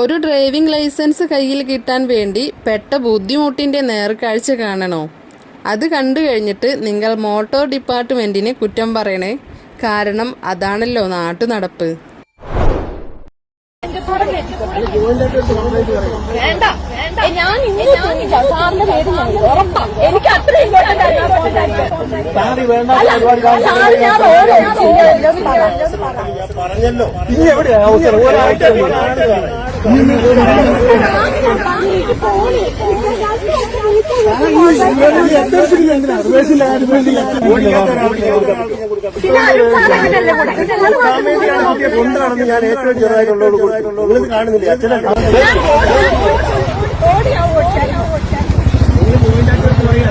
ഒരു driving licence കയ്യിൽ കിട്ടാൻ വേണ്ടി പെട്ട ബുദ്ധിമുട്ടിന്റെ നേർക്കാഴ്ച കാണണോ? അത് കണ്ടു കഴിഞ്ഞിട്ട് നിങ്ങൾ മോട്ടോർ ഡിപ്പാർട്ട്മെന്റിനെ കുറ്റം പറയണേ. കാരണം അതാണല്ലോ നാട്ടു നടപ്പ് വേണ്ട. ഞാൻ സാറിന്റെ പേര് എനിക്ക് അത്ര ഇമ്പോർട്ടന്റ് പറഞ്ഞല്ലോ. ഇനി എവിടെയാ? അവസരം ഒരാഴ്ച കൊണ്ടാണെന്ന് ഞാൻ ഏറ്റവും ചെറുതായിട്ടുള്ളത് നിങ്ങൾ കാണുന്നില്ല അച്ഛനെ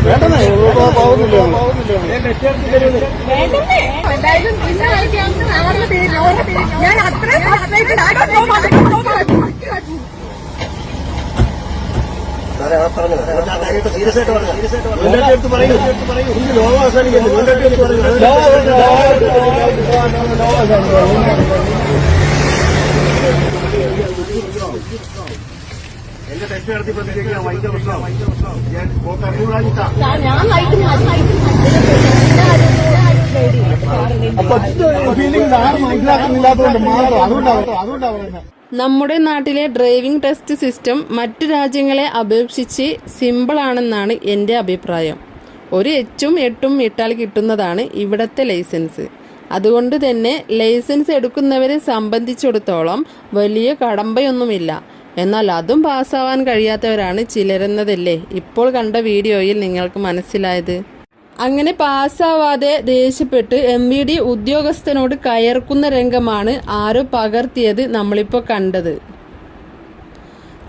വേണ്ടെന്നേ പോകുന്നില്ല പേര് ഞാൻ അത്രയും ഞാൻ ഞാൻ- ഞാൻ നയിക്കുന്ന ഫീലിംഗ് ആരും മനസ്സിലാക്കുന്നില്ലാത്തതുകൊണ്ട് മാത്രം അതുകൊണ്ടാണ് അതുകൊണ്ടാണ് നമ്മുടെ നാട്ടിലെ ഡ്രൈവിംഗ് ടെസ്റ്റ് സിസ്റ്റം മറ്റു രാജ്യങ്ങളെ അപേക്ഷിച്ച് സിമ്പിളാണെന്നാണ് എന്റെ അഭിപ്രായം. ഒരു എച്ചും എട്ടും ഇട്ടാൽ കിട്ടുന്നതാണ് ഇവിടുത്തെ ലൈസൻസ്. അതുകൊണ്ട് തന്നെ ലൈസൻസ് എടുക്കുന്നവരെ സംബന്ധിച്ചിടത്തോളം വലിയ കടമ്പയൊന്നുമില്ല. എന്നാൽ അതും പാസ്സാവാൻ കഴിയാത്തവരാണ് ചിലരെന്നതല്ലേ ഇപ്പോൾ കണ്ട വീഡിയോയിൽ നിങ്ങൾക്ക് മനസ്സിലായത്? അങ്ങനെ പാസ്സാവാതെ ദേഷ്യപ്പെട്ട് എം വി ഡി ഉദ്യോഗസ്ഥനോട് കയർക്കുന്ന രംഗമാണ് ആരോ പകർത്തിയത് നമ്മളിപ്പോൾ കണ്ടത്.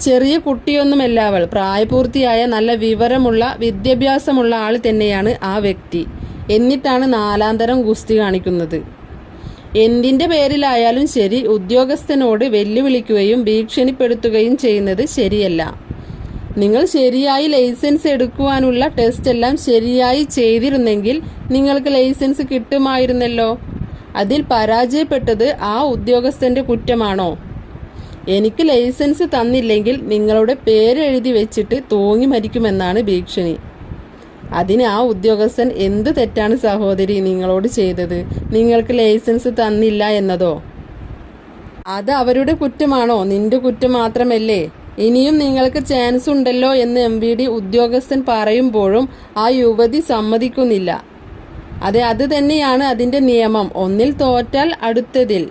ചെറിയ കുട്ടിയൊന്നുമല്ല അവൾ പ്രായപൂർത്തിയായ നല്ല വിവരമുള്ള വിദ്യാഭ്യാസമുള്ള ആൾ തന്നെയാണ് ആ വ്യക്തി. എന്നിട്ടാണ് നാലാന്തരം ഗുസ്തി കാണിക്കുന്നത്. എന്തിന്റെ പേരിലായാലും ശരി ഉദ്യോഗസ്ഥനോട് വെല്ലുവിളിക്കുകയും ഭീഷണിപ്പെടുത്തുകയും ചെയ്യുന്നത് ശരിയല്ല. നിങ്ങൾ ശരിയായി ലൈസൻസ് എടുക്കുവാനുള്ള ടെസ്റ്റ് എല്ലാം ശരിയായി ചെയ്തിരുന്നെങ്കിൽ നിങ്ങൾക്ക് ലൈസൻസ് കിട്ടുമായിരുന്നല്ലോ. അതിൽ പരാജയപ്പെട്ടത് ആ ഉദ്യോഗസ്ഥന്റെ കുറ്റമാണോ? എനിക്ക് ലൈസൻസ് തന്നില്ലെങ്കിൽ നിങ്ങളുടെ പേരെഴുതി വെച്ചിട്ട് തൂങ്ങി മരിക്കുമെന്നാണ് ഭീഷണി. അതിന് ആ ഉദ്യോഗസ്ഥൻ എന്ത് തെറ്റാണ് സഹോദരി നിങ്ങളോട് ചെയ്തത്? നിങ്ങൾക്ക് ലൈസൻസ് തന്നില്ല എന്നതോ? അത് അവരുടെ കുറ്റമാണോ? നിന്റെ കുറ്റം മാത്രമല്ലേ? ഇനിയും നിങ്ങൾക്ക് ചാൻസ് ഉണ്ടല്ലോ എന്ന് എം വി ഡി ഉദ്യോഗസ്ഥൻ പറയുമ്പോഴും ആ യുവതി സമ്മതിക്കുന്നില്ല. അതെ അത് തന്നെയാണ് അതിന്റെ നിയമം. ഒന്നിൽ തോറ്റാൽ അടുത്തതിൽ.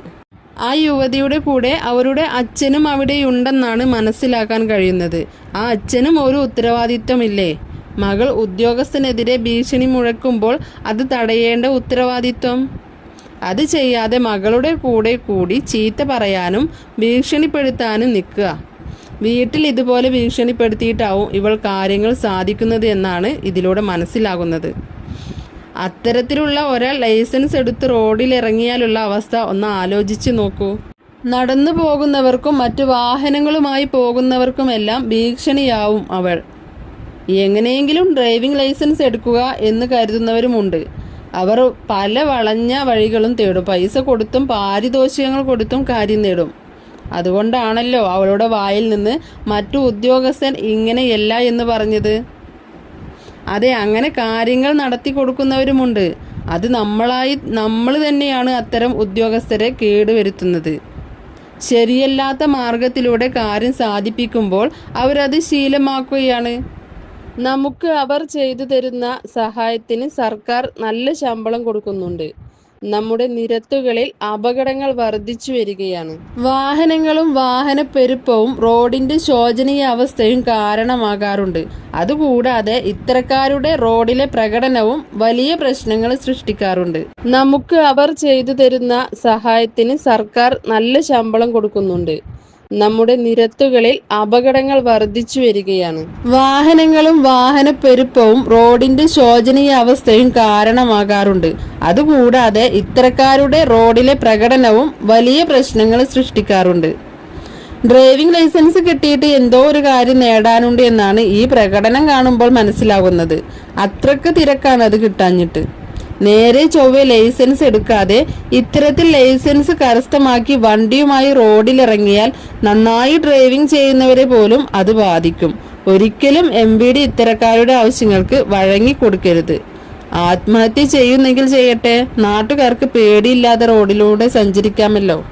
ആ യുവതിയുടെ കൂടെ അവരുടെ അച്ഛനും അവിടെയുണ്ടെന്നാണ് മനസ്സിലാക്കാൻ കഴിയുന്നത്. ആ അച്ഛനും ഒരു ഉത്തരവാദിത്വമില്ലേ? മകൾ ഉദ്യോഗസ്ഥനെതിരെ ഭീഷണി മുഴക്കുമ്പോൾ അത് തടയേണ്ട ഉത്തരവാദിത്വം? അത് ചെയ്യാതെ മകളുടെ കൂടെ കൂടി ചീത്ത പറയാനും ഭീഷണിപ്പെടുത്താനും നിൽക്കുക. വീട്ടിൽ ഇതുപോലെ ഭീഷണിപ്പെടുത്തിയിട്ടാവും ഇവൾ കാര്യങ്ങൾ സാധിക്കുന്നത് എന്നാണ് ഇതിലൂടെ മനസ്സിലാകുന്നത്. അത്തരത്തിലുള്ള ഒരാൾ ലൈസൻസ് എടുത്ത് റോഡിൽ ഇറങ്ങിയാലുള്ള അവസ്ഥ ഒന്ന് ആലോചിച്ച് നോക്കൂ. നടന്നു പോകുന്നവർക്കും മറ്റു വാഹനങ്ങളുമായി പോകുന്നവർക്കുമെല്ലാം ഭീഷണിയാവും അവൾ. എങ്ങനെയെങ്കിലും ഡ്രൈവിംഗ് ലൈസൻസ് എടുക്കുക എന്ന് കരുതുന്നവരുമുണ്ട്. അവർ പല വളഞ്ഞ വഴികളും തേടും. പൈസ കൊടുത്തും പാരിതോഷികങ്ങൾ കൊടുത്തും കാര്യം നേടും. അതുകൊണ്ടാണല്ലോ അവളുടെ വായിൽ നിന്ന് മറ്റു ഉദ്യോഗസ്ഥൻ ഇങ്ങനെയല്ല എന്ന് പറഞ്ഞത്. അതെ അങ്ങനെ കാര്യങ്ങൾ നടത്തി കൊടുക്കുന്നവരുമുണ്ട്. അത് നമ്മളായി നമ്മൾ തന്നെയാണ് അത്തരം ഉദ്യോഗസ്ഥരെ കേടുവരുത്തുന്നത്. ശരിയല്ലാത്ത മാർഗത്തിലൂടെ കാര്യം സാധിപ്പിക്കുമ്പോൾ അവരത് ശീലമാക്കുകയാണ്. നമുക്ക് അവർ ചെയ്തു തരുന്ന സഹായത്തിന് സർക്കാർ നല്ല ശമ്പളം കൊടുക്കുന്നുണ്ട്. നമ്മുടെ നിരത്തുകളിൽ അപകടങ്ങൾ വർദ്ധിച്ചു വരികയാണ്. വാഹനങ്ങളും വാഹന പെരുപ്പവും റോഡിന്റെ ശോചനീയ അവസ്ഥയും കാരണമാകാറുണ്ട്. അതുകൂടാതെ ഇത്തരക്കാരുടെ റോഡിലെ പ്രകടനവും വലിയ പ്രശ്നങ്ങൾ സൃഷ്ടിക്കാറുണ്ട്. നമുക്ക് അവർ ചെയ്തു തരുന്ന സഹായത്തിന് സർക്കാർ നല്ല ശമ്പളം കൊടുക്കുന്നുണ്ട്. നമ്മുടെ നിരത്തുകളിൽ അപകടങ്ങൾ വർദ്ധിച്ചു വരികയാണ്. വാഹനങ്ങളും വാഹന പെരുപ്പവും റോഡിന്റെ ശോചനീയ അവസ്ഥയും കാരണമാകാറുണ്ട്. അതുകൂടാതെ ഇത്തരക്കാരുടെ റോഡിലെ പ്രകടനവും വലിയ പ്രശ്നങ്ങൾ സൃഷ്ടിക്കാറുണ്ട്. ഡ്രൈവിംഗ് ലൈസൻസ് കിട്ടിയിട്ട് എന്തോ ഒരു കാര്യം നേടാനുണ്ട് എന്നാണ് ഈ പ്രകടനം കാണുമ്പോൾ മനസ്സിലാകുന്നത് അത്രയ്ക്ക് തിരക്കാണ് അത് കിട്ടാഞ്ഞിട്ട്. നേരെ ചൊവ്വെ ലൈസൻസ് എടുക്കാതെ ഇത്തരത്തിൽ ലൈസൻസ് കരസ്ഥമാക്കി വണ്ടിയുമായി റോഡിലിറങ്ങിയാൽ നന്നായി ഡ്രൈവിംഗ് ചെയ്യുന്നവരെ പോലും അത് ബാധിക്കും. ഒരിക്കലും എം ബി ഡി ഇത്തരക്കാരുടെ ആവശ്യങ്ങൾക്ക് വഴങ്ങി കൊടുക്കരുത്. ആത്മഹത്യ ചെയ്യുന്നെങ്കിൽ ചെയ്യട്ടെ. നാട്ടുകാർക്ക് പേടിയില്ലാതെ റോഡിലൂടെ സഞ്ചരിക്കാമല്ലോ.